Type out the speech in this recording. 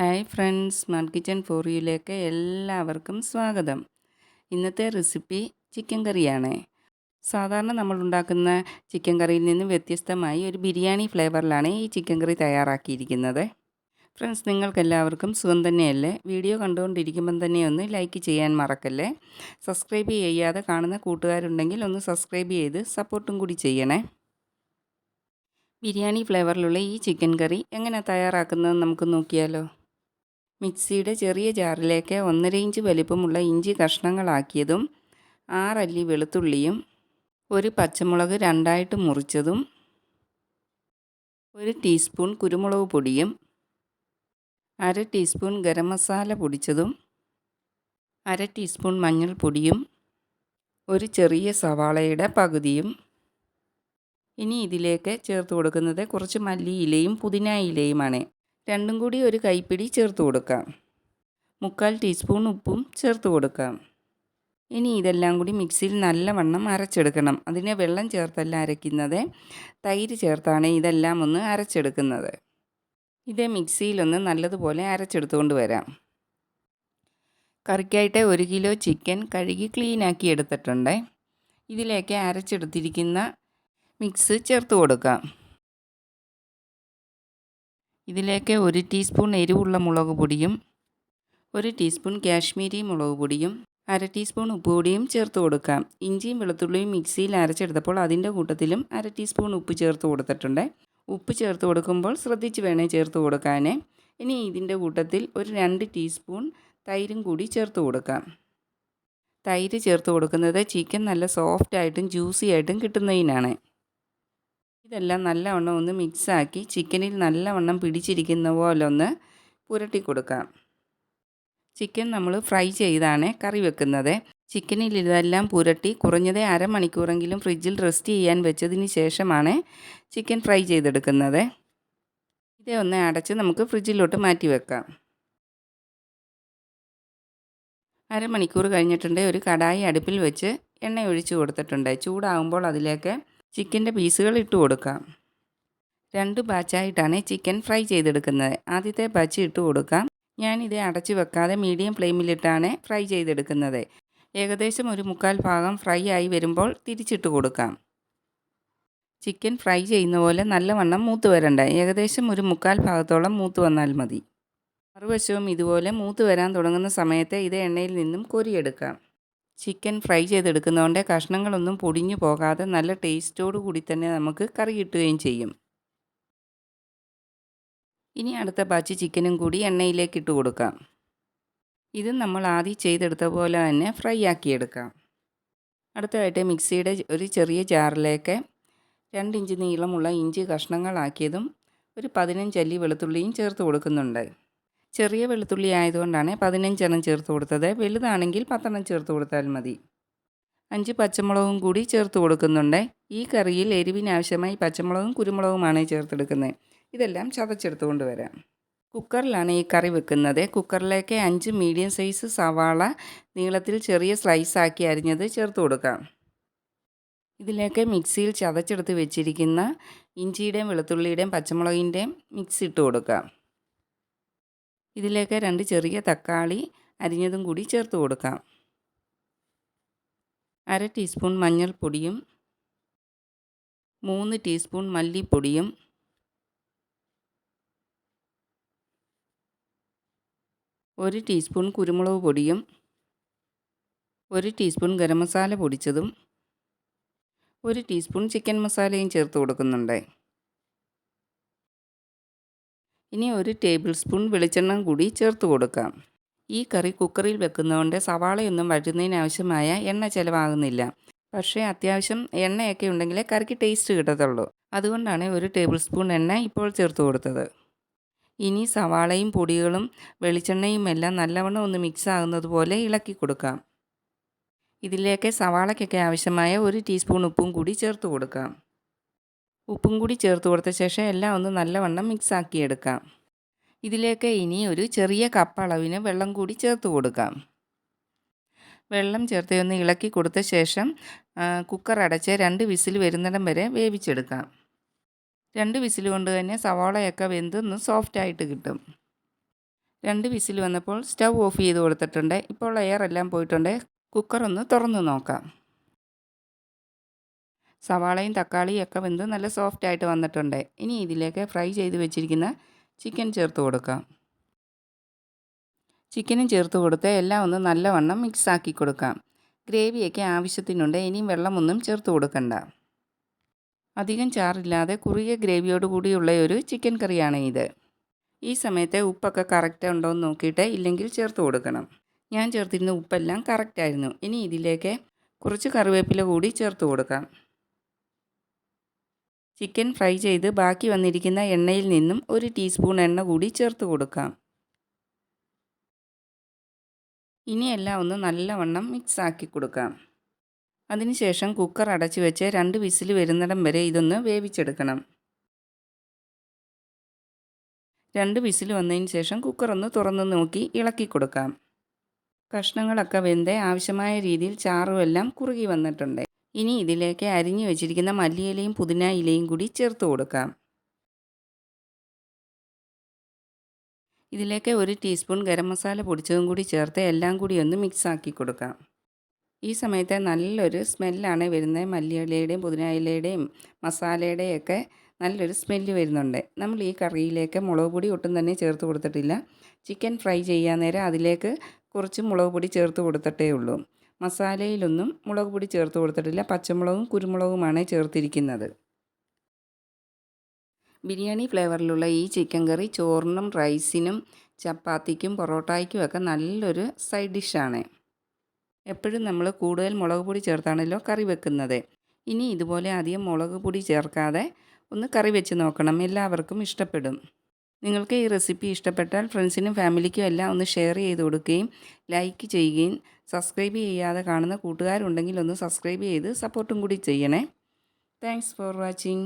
Hi friends smart kitchen four യുയിലേക്ക് എല്ലാവർക്കും സ്വാഗതം. ഇന്നത്തെ റെസിപ്പി ചിക്കൻ കറിയാണ്. സാധാരണ നമ്മൾ ഉണ്ടാക്കുന്ന ചിക്കൻ കറിയിൽ നിന്നും വ്യത്യസ്തമായി ഒരു ബിരിയാണി ഫ്ലേവറിലാണ് ഈ ചിക്കൻ കറി തയ്യാറാക്കിയിരിക്കുന്നത്. ഫ്രണ്ട്സ് നിങ്ങൾക്കെല്ലാവർക്കും സുഖം തന്നെയല്ലേ? വീഡിയോ കണ്ടുകൊണ്ടിരിക്കുമ്പം തന്നെ ഒന്ന് ലൈക്ക് ചെയ്യാൻ മറക്കല്ലേ? സബ്സ്ക്രൈബ് ചെയ്യാതെ കാണുന്ന കൂട്ടുകാരുണ്ടെങ്കിൽ ഒന്ന് സബ്സ്ക്രൈബ് ചെയ്ത് സപ്പോർട്ടും കൂടി ചെയ്യണേ. ബിരിയാണി ഫ്ലേവറിലുള്ള ഈ ചിക്കൻ കറി എങ്ങനെ തയ്യാറാക്കുന്നത് നമുക്ക് നോക്കിയാലോ? മിക്സിയുടെ ചെറിയ ജാറിലേക്ക് ഒന്നര ഇഞ്ച് വലിപ്പമുള്ള ഇഞ്ചി കഷ്ണങ്ങളാക്കിയതും ആറല്ലി വെളുത്തുള്ളിയും ഒരു പച്ചമുളക് രണ്ടായിട്ട് മുറിച്ചതും ഒരു ടീസ്പൂൺ കുരുമുളക് പൊടിയും അര ടീസ്പൂൺ ഗരം മസാല പൊടിച്ചതും അര ടീസ്പൂൺ മഞ്ഞൾപ്പൊടിയും ഒരു ചെറിയ സവാളയുടെ പകുതിയും. ഇനി ഇതിലേക്ക് ചേർത്ത് കൊടുക്കുന്നത് കുറച്ച് മല്ലി ഇലയും പുതിന ഇലയുമാണ്. രണ്ടും കൂടി ഒരു കൈപ്പിടി ചേർത്ത് കൊടുക്കാം. മുക്കാൽ ടീസ്പൂൺ ഉപ്പും ചേർത്ത് കൊടുക്കാം. ഇനി ഇതെല്ലാം കൂടി മിക്സിയിൽ നല്ലവണ്ണം അരച്ചെടുക്കണം. അതിനെ വെള്ളം ചേർത്തല്ല അരയ്ക്കുന്നത്. തൈര് ചേർത്താണ് ഇതെല്ലാം ഒന്ന് അരച്ചെടുക്കുന്നത്. ഇത് മിക്സിയിലൊന്ന് നല്ലതുപോലെ അരച്ചെടുത്തുകൊണ്ട് വരാം. കറിക്കായിട്ട് ഒരു കിലോ ചിക്കൻ കഴുകി ക്ലീനാക്കി എടുത്തിട്ടുണ്ട്. ഇതിലേക്ക് അരച്ചെടുത്തിരിക്കുന്ന മിക്സ് ചേർത്ത് കൊടുക്കാം. ഇതിലേക്ക് ഒരു ടീസ്പൂൺ എരിവുള്ള മുളക് പൊടിയും ഒരു ടീസ്പൂൺ കാശ്മീരി മുളക് പൊടിയും അര ടീസ്പൂൺ ഉപ്പ് പൊടിയും ചേർത്ത് കൊടുക്കാം. ഇഞ്ചിയും വെളുത്തുള്ളിയും മിക്സിയിൽ അരച്ചെടുത്തപ്പോൾ അതിന്റെ കൂട്ടത്തിലും അര ടീസ്പൂൺ ഉപ്പ് ചേർത്ത് കൊടുത്തിട്ടുണ്ട്. ഉപ്പ് ചേർത്ത് കൊടുക്കുമ്പോൾ ശ്രദ്ധിച്ച് വേണേ ചേർത്ത് കൊടുക്കാനേ. ഇനി ഇതിന്റെ കൂട്ടത്തിൽ ഒരു രണ്ട് ടീസ്പൂൺ തൈരും കൂടി ചേർത്ത് കൊടുക്കാം. തൈര് ചേർത്ത് കൊടുക്കുന്നത് ചിക്കൻ നല്ല സോഫ്റ്റായിട്ടും ജ്യൂസി ആയിട്ടും കിട്ടുന്നതിനാണ്. ഇതെല്ലാം നല്ലവണ്ണം ഒന്ന് മിക്സാക്കി ചിക്കനിൽ നല്ലവണ്ണം പിടിച്ചിരിക്കുന്ന പോലെ ഒന്ന് പുരട്ടി കൊടുക്കാം ചിക്കൻ നമ്മൾ ഫ്രൈ ചെയ്താണ് കറി വെക്കുന്നത്. ചിക്കനിൽ ഇതെല്ലാം പുരട്ടി കുറഞ്ഞത് അരമണിക്കൂറെങ്കിലും ഫ്രിഡ്ജിൽ റെസ്റ്റ് ചെയ്യാൻ വെച്ചതിന് ശേഷമാണ് ചിക്കൻ ഫ്രൈ ചെയ്തെടുക്കുന്നത്. ഇതേ ഒന്ന് അടച്ച് നമുക്ക് ഫ്രിഡ്ജിലോട്ട് മാറ്റി വെക്കാം. അരമണിക്കൂർ കഴിഞ്ഞിട്ടുണ്ടെങ്കിൽ ഒരു കടായി അടുപ്പിൽ വെച്ച് എണ്ണ ഒഴിച്ച് കൊടുത്തിട്ടുണ്ട്. ചൂടാകുമ്പോൾ അതിലേക്ക് ചിക്കന്റെ പീസുകൾ ഇട്ട് കൊടുക്കാം. രണ്ട് ബാച്ചായിട്ടാണ് ചിക്കൻ ഫ്രൈ ചെയ്തെടുക്കുന്നത്. ആദ്യത്തെ ബാച്ച് ഇട്ട് കൊടുക്കാം. ഞാനിത് അടച്ചു വെക്കാതെ മീഡിയം ഫ്ലെയിമിലിട്ടാണ് ഫ്രൈ ചെയ്തെടുക്കുന്നത്. ഏകദേശം ഒരു മുക്കാൽ ഭാഗം ഫ്രൈ ആയി വരുമ്പോൾ തിരിച്ചിട്ട് കൊടുക്കാം. ചിക്കൻ ഫ്രൈ ചെയ്യുന്ന പോലെ നല്ലവണ്ണം മൂത്ത് വരണ്ട? ഏകദേശം ഒരു മുക്കാൽ ഭാഗത്തോളം മൂത്ത് വന്നാൽ മതി. മറുവശവും ഇതുപോലെ മൂത്ത് വരാൻ തുടങ്ങുന്ന സമയത്ത് ഇത് എണ്ണയിൽ നിന്നും കോരിയെടുക്കാം. ചിക്കൻ ഫ്രൈ ചെയ്തെടുക്കുന്നതുകൊണ്ട് കഷ്ണങ്ങളൊന്നും പൊടിഞ്ഞു പോകാതെ നല്ല ടേസ്റ്റോടു കൂടി തന്നെ നമുക്ക് കറി കിട്ടുകയും ചെയ്യും. ഇനി അടുത്ത ബാച്ച് ചിക്കനും കൂടി എണ്ണയിലേക്ക് ഇട്ട് കൊടുക്കാം. ഇത് നമ്മൾ ആദ്യം ചെയ്തെടുത്ത പോലെ തന്നെ ഫ്രൈ ആക്കിയെടുക്കാം. അടുത്തതായിട്ട് മിക്സിയുടെ ഒരു ചെറിയ ജാറിലേക്ക് രണ്ട് ഇഞ്ച് നീളമുള്ള ഇഞ്ചി കഷ്ണങ്ങളാക്കിയതും ഒരു പതിനഞ്ചല്ലി വെളുത്തുള്ളിയും ചേർത്ത് കൊടുക്കുന്നുണ്ട്. ചെറിയ വെളുത്തുള്ളി ആയതുകൊണ്ടാണ് പതിനഞ്ചെണ്ണം ചേർത്ത് കൊടുത്തത്. വലുതാണെങ്കിൽ പത്തെണ്ണം ചേർത്ത് കൊടുത്താൽ മതി. അഞ്ച് പച്ചമുളകും കൂടി ചേർത്ത് കൊടുക്കുന്നുണ്ട്. ഈ കറിയിൽ എരിവിനാവശ്യമായി പച്ചമുളകും കുരുമുളകുമാണ് ചേർത്തെടുക്കുന്നത്. ഇതെല്ലാം ചതച്ചെടുത്ത് കൊണ്ടുവരാം കുക്കറിലാണ് ഈ കറി വെക്കുന്നത്. കുക്കറിലേക്ക് അഞ്ച് മീഡിയം സൈസ് സവാള നീളത്തിൽ ചെറിയ സ്ലൈസ് ആക്കി അരിഞ്ഞത് ചേർത്ത് കൊടുക്കാം. ഇതിലേക്ക് മിക്സിയിൽ ചതച്ചെടുത്ത് വെച്ചിരിക്കുന്ന ഇഞ്ചിയുടെയും വെളുത്തുള്ളിയുടെയും പച്ചമുളകിന്റെയും മിക്സ് ഇട്ട് കൊടുക്കാം. ഇതിലേക്ക് രണ്ട് ചെറിയ തക്കാളി അരിഞ്ഞതും കൂടി ചേർത്ത് കൊടുക്കാം. അര ടീസ്പൂൺ മഞ്ഞൾപ്പൊടിയും മൂന്ന് ടീസ്പൂൺ മല്ലിപ്പൊടിയും ഒരു ടീസ്പൂൺ കുരുമുളക് പൊടിയും ഒരു ടീസ്പൂൺ ഗരം മസാല പൊടിച്ചതും ഒരു ടീസ്പൂൺ ചിക്കൻ മസാലയും ചേർത്ത് കൊടുക്കുന്നുണ്ട്. ഇനി ഒരു ടേബിൾ സ്പൂൺ വെളിച്ചെണ്ണ കൂടി ചേർത്ത് കൊടുക്കാം. ഈ കറി കുക്കറിൽ വെക്കുന്നതുകൊണ്ട് സവാളയൊന്നും വഴുന്നതിനാവശ്യമായ എണ്ണ ചിലവാകുന്നില്ല. പക്ഷേ അത്യാവശ്യം എണ്ണയൊക്കെ ഉണ്ടെങ്കിലേ കറിക്ക് ടേസ്റ്റ് കിട്ടത്തുള്ളൂ. അതുകൊണ്ടാണ് ഒരു ടേബിൾ സ്പൂൺ എണ്ണ ഇപ്പോൾ ചേർത്ത് കൊടുത്തത്. ഇനി സവാളയും പൊടികളും വെളിച്ചെണ്ണയും എല്ലാം നല്ലവണ്ണം ഒന്ന് മിക്സ് ആകുന്നത് പോലെ ഇളക്കി കൊടുക്കാം. ഇതിലേക്ക് സവാളയ്ക്കൊക്കെ ആവശ്യമായ ഒരു ടീസ്പൂൺ ഉപ്പും കൂടി ചേർത്ത് കൊടുക്കാം. ഉപ്പും കൂടി ചേർത്ത് കൊടുത്ത ശേഷം എല്ലാം ഒന്ന് നല്ലവണ്ണം മിക്സ് ആക്കിയെടുക്കാം ഇതിലേക്ക് ഇനി ഒരു ചെറിയ കപ്പ് അളവിന് വെള്ളം കൂടി ചേർത്ത് കൊടുക്കാം. വെള്ളം ചേർത്ത് ഒന്ന് ഇളക്കി കൊടുത്ത ശേഷം കുക്കർ അടച്ച് രണ്ട് വിസിൽ വരുന്നിടം വരെ വേവിച്ചെടുക്കാം. രണ്ട് വിസിൽ കൊണ്ട് തന്നെ സവാളയൊക്കെ വെന്തൊന്ന് സോഫ്റ്റായിട്ട് കിട്ടും. രണ്ട് വിസിൽ വന്നപ്പോൾ സ്റ്റൗ ഓഫ് ചെയ്ത് കൊടുത്തിട്ടുണ്ട്. ഇപ്പോൾ എയർ എല്ലാം പോയിട്ടുണ്ട്. കുക്കർ ഒന്ന് തുറന്ന് നോക്കാം. സവാളയും തക്കാളിയും ഒക്കെ വെന്ത് നല്ല സോഫ്റ്റ് ആയിട്ട് വന്നിട്ടുണ്ട്. ഇനി ഇതിലേക്ക് ഫ്രൈ ചെയ്ത് വെച്ചിരിക്കുന്ന ചിക്കൻ ചേർത്ത് കൊടുക്കാം. ചിക്കനും ചേർത്ത് കൊടുത്ത് എല്ലാം ഒന്ന് നല്ലവണ്ണം മിക്സ് ആക്കി കൊടുക്കാം. ഗ്രേവിയൊക്കെ ആവശ്യത്തിനുണ്ട്. ഇനിയും വെള്ളമൊന്നും ചേർത്ത് കൊടുക്കണ്ട. അധികം ചാറില്ലാതെ കുറുകിയ ഗ്രേവിയോട് കൂടിയുള്ള ഒരു ചിക്കൻ കറിയാണ് ഇത്. ഈ സമയത്ത് ഉപ്പൊക്കെ കറക്റ്റ് ഉണ്ടോ എന്ന് നോക്കിയിട്ട് ഇല്ലെങ്കിൽ ചേർത്ത് കൊടുക്കണം. ഞാൻ ചേർത്തിരുന്ന ഉപ്പെല്ലാം കറക്റ്റായിരുന്നു ഇനി ഇതിലേക്ക് കുറച്ച് കറിവേപ്പില കൂടി ചേർത്ത് കൊടുക്കാം. ചിക്കൻ ഫ്രൈ ചെയ്ത് ബാക്കി വന്നിരിക്കുന്ന എണ്ണയിൽ നിന്നും ഒരു ടീസ്പൂൺ എണ്ണ കൂടി ചേർത്ത് കൊടുക്കാം. ഇനിയെല്ലാം ഒന്ന് നല്ലവണ്ണം മിക്സ് ആക്കി കൊടുക്കാം. അതിനുശേഷം കുക്കർ അടച്ചു വെച്ച് രണ്ട് വിസിൽ വരുന്നിടം വരെ ഇതൊന്ന് വേവിച്ചെടുക്കണം. രണ്ട് വിസിൽ വന്നതിന് ശേഷം കുക്കർ ഒന്ന് തുറന്ന് നോക്കി ഇളക്കി കൊടുക്കാം. കഷ്ണങ്ങളൊക്കെ വെന്ത് ആവശ്യമായ രീതിയിൽ ചാറുമെല്ലാം കുറുകി വന്നിട്ടുണ്ട്. ഇനി ഇതിലേക്ക് അരിഞ്ഞു വെച്ചിരിക്കുന്ന മല്ലിയിലയും പുതിന ഇലയും കൂടി ചേർത്ത് കൊടുക്കാം. ഇതിലേക്ക് ഒരു ടീസ്പൂൺ ഗരം മസാല പൊടിച്ചതും കൂടി ചേർത്ത് എല്ലാം കൂടി ഒന്ന് മിക്സാക്കി കൊടുക്കാം. ഈ സമയത്ത് നല്ലൊരു സ്മെല്ലാണ് വരുന്നത്. മല്ലിയിലയുടെയും പുതിന ഇലയുടെയും മസാലയുടെയും ഒക്കെ നല്ലൊരു സ്മെല്ല് വരുന്നുണ്ട്. നമ്മൾ ഈ കറിയിലേക്ക് മുളക് പൊടി ഒട്ടും തന്നെ ചേർത്ത് കൊടുത്തിട്ടില്ല. ചിക്കൻ ഫ്രൈ ചെയ്യാൻ നേരം അതിലേക്ക് കുറച്ച് മുളക് പൊടി ചേർത്ത് കൊടുത്തിട്ടേ ഉള്ളൂ. മസാലയിലൊന്നും മുളക് പൊടി ചേർത്ത് കൊടുത്തിട്ടില്ല. പച്ചമുളകും കുരുമുളകുമാണ് ചേർത്തിരിക്കുന്നത്. ബിരിയാണി ഫ്ലേവറിലുള്ള ഈ ചിക്കൻ കറി ചോറിനും റൈസിനും ചപ്പാത്തിക്കും പൊറോട്ടായ്ക്കും ഒക്കെ നല്ലൊരു സൈഡ് ഡിഷാണ്. എപ്പോഴും നമ്മൾ കൂടുതൽ മുളക് പൊടി ചേർത്താണല്ലോ കറി വെക്കുന്നത്. ഇനി ഇതുപോലെ അധികം മുളക് പൊടി ചേർക്കാതെ ഒന്ന് കറി വെച്ച് നോക്കണം. എല്ലാവർക്കും ഇഷ്ടപ്പെടും. നിങ്ങൾക്ക് ഈ റെസിപ്പി ഇഷ്ടപ്പെട്ടാൽ ഫ്രണ്ട്സിനും ഫാമിലിക്കും എല്ലാം ഒന്ന് ഷെയർ ചെയ്ത് കൊടുക്കുകയും ലൈക്ക് ചെയ്യുകയും സബ്സ്ക്രൈബ് ചെയ്യാതെ കാണുന്ന കൂട്ടുകാരുണ്ടെങ്കിൽ ഒന്ന് സബ്സ്ക്രൈബ് ചെയ്ത് സപ്പോർട്ടും കൂടി ചെയ്യണേ. Thanks for watching